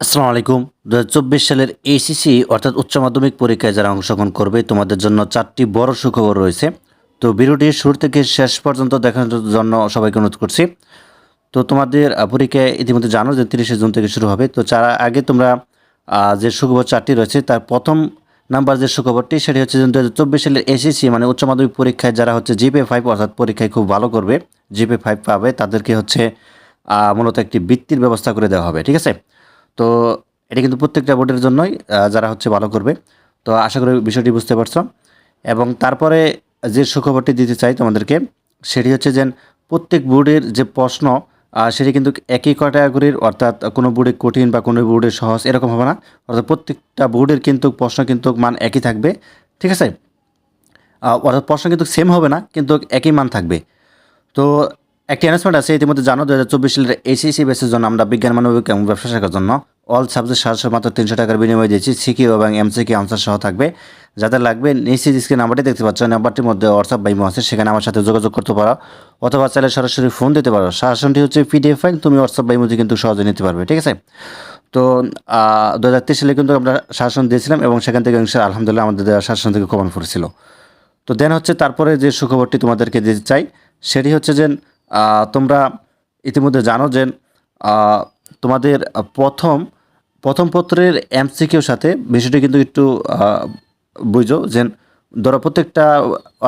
আসসালামু আলাইকুম। দু সালের এইসিসি অর্থাৎ উচ্চ মাধ্যমিক পরীক্ষায় যারা অংশগ্রহণ করবে, তোমাদের জন্য চারটি বড় সুখবর রয়েছে। তো ভিডিওটি শুরু থেকে শেষ পর্যন্ত দেখানোর জন্য সবাইকে অনুরোধ করছি। তো তোমাদের পরীক্ষায় ইতিমধ্যে জানো যে তিরিশে জুন থেকে শুরু হবে। তো যারা আগে তোমরা যে সুখবর চারটি রয়েছে, তার প্রথম নাম্বার যে সুখবরটি, সেটি হচ্ছে দু হাজার চব্বিশ সালের এসএসসি মানে উচ্চ মাধ্যমিক পরীক্ষায় যারা হচ্ছে জিপে ফাইভ অর্থাৎ পরীক্ষায় খুব ভালো করবে জিপে ফাইভ পাবে, তাদেরকে হচ্ছে মূলত একটি বৃত্তির ব্যবস্থা করে দেওয়া হবে, ঠিক আছে? তো এটা কিন্তু প্রত্যেকটা বোর্ডের জন্যই যারা হচ্ছে ভালো করবে। তো আশা করি বিষয়টি বুঝতে পারছ। এবং তারপরে যে সুখবরটি দিতে চাই তোমাদেরকে, সেটি হচ্ছে যে প্রত্যেক বোর্ডের যে প্রশ্ন সেটি কিন্তু একই ক্যাটাগরির, অর্থাৎ কোনো বোর্ডে কঠিন বা কোনো বোর্ডে সহজ এরকম হবে না। অর্থাৎ প্রত্যেকটা বোর্ডের কিন্তু প্রশ্ন কিন্তু মান একই থাকবে, ঠিক আছে? অর্থাৎ প্রশ্ন কিন্তু সেম হবে না, কিন্তু একই মান থাকবে। তো একটি অ্যানাউন্সমেন্ট আছে, ইতিমধ্যে জানো দু হাজার চব্বিশ সালের এসিসি বেসের জন্য আমরা বিজ্ঞান, মানবিক এবং ব্যবসা শাখার জন্য অল সাবজেক্ট সাতশো মাত্র তিনশো টাকার বিনিময়ে দিয়েছি সিকিউ এবং এমসিকিউ আনসার সহ থাকবে। যাদের লাগবে, নিশ্চিত স্ক্রিন নাম্বারটি দেখতে পাচ্ছ নাম্বারটির মধ্যে হোয়াটসঅ্যাপ বাইমো আছে, সেখানে আমার সাথে যোগাযোগ করতে পারো, অথবা চাইলে সরাসরি ফোন দিতে পারো। শাসনটি হচ্ছে পিডিএফ ফাইল তুমি হোয়াটসঅ্যাপ বাইমোতে কিন্তু সহজে নিতে পারবে, ঠিক আছে? তো দু হাজার তেইশ সালে কিন্তু আমরা শাসন দিয়েছিলাম এবং সেখান থেকে আলহামদুলিল্লাহ আমাদের শাসন থেকে কমান পড়েছিল। তো দেন হচ্ছে, তারপরে যে সুখবরটি তোমাদেরকে দিতে চাই, সেটি হচ্ছে যে তোমরা ইতিমধ্যে জানো যে তোমাদের প্রথম প্রথম পত্রের এমসিকিউর সাথে বিষয়টি কিন্তু একটু বুঝো যে, ধরো প্রত্যেকটা,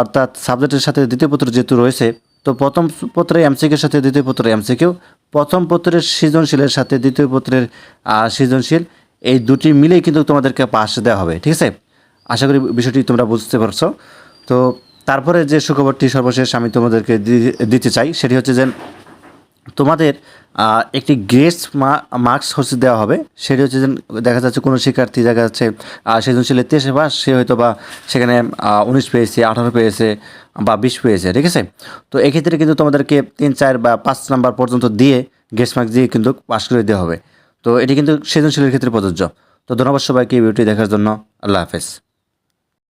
অর্থাৎ সাবজেক্টের সাথে দ্বিতীয় পত্র যেহেতু রয়েছে, তো প্রথম পত্রে এমসিকিউর সাথে দ্বিতীয় পত্রের এমসিকিউ, প্রথম পত্রের সৃজনশীলের সাথে দ্বিতীয় পত্রের সৃজনশীল, এই দুটি মিলেই কিন্তু তোমাদেরকে পাশ দেওয়া হবে, ঠিক আছে? আশা করি বিষয়টি তোমরা বুঝতে পারছ। তো তারপরে যে সুখবরটি সর্বশেষ আমি তোমাদেরকে দিতে চাই, সেটি হচ্ছে যে তোমাদের একটি গ্রেস মার্কস হচ্ছে দেওয়া হবে। সেটি হচ্ছে যে দেখা যাচ্ছে কোনো শিক্ষার্থী দেখা যাচ্ছে সৃজনশীলে তেইশে পাস, সে হয়তো বা সেখানে উনিশ পেয়েছে, আঠারো পেয়েছে বা বিশ পেয়েছে, ঠিক আছে? তো এক্ষেত্রে কিন্তু তোমাদেরকে তিন, চার বা পাঁচ নাম্বার পর্যন্ত দিয়ে গ্রেস মার্কস দিয়ে কিন্তু পাস করে দেওয়া হবে। তো এটি কিন্তু সৃজনশীলের ক্ষেত্রে প্রযোজ্য। তো ধন্যবাদ সবাইকে ভিডিওটি দেখার জন্য। আল্লাহ হাফেজ।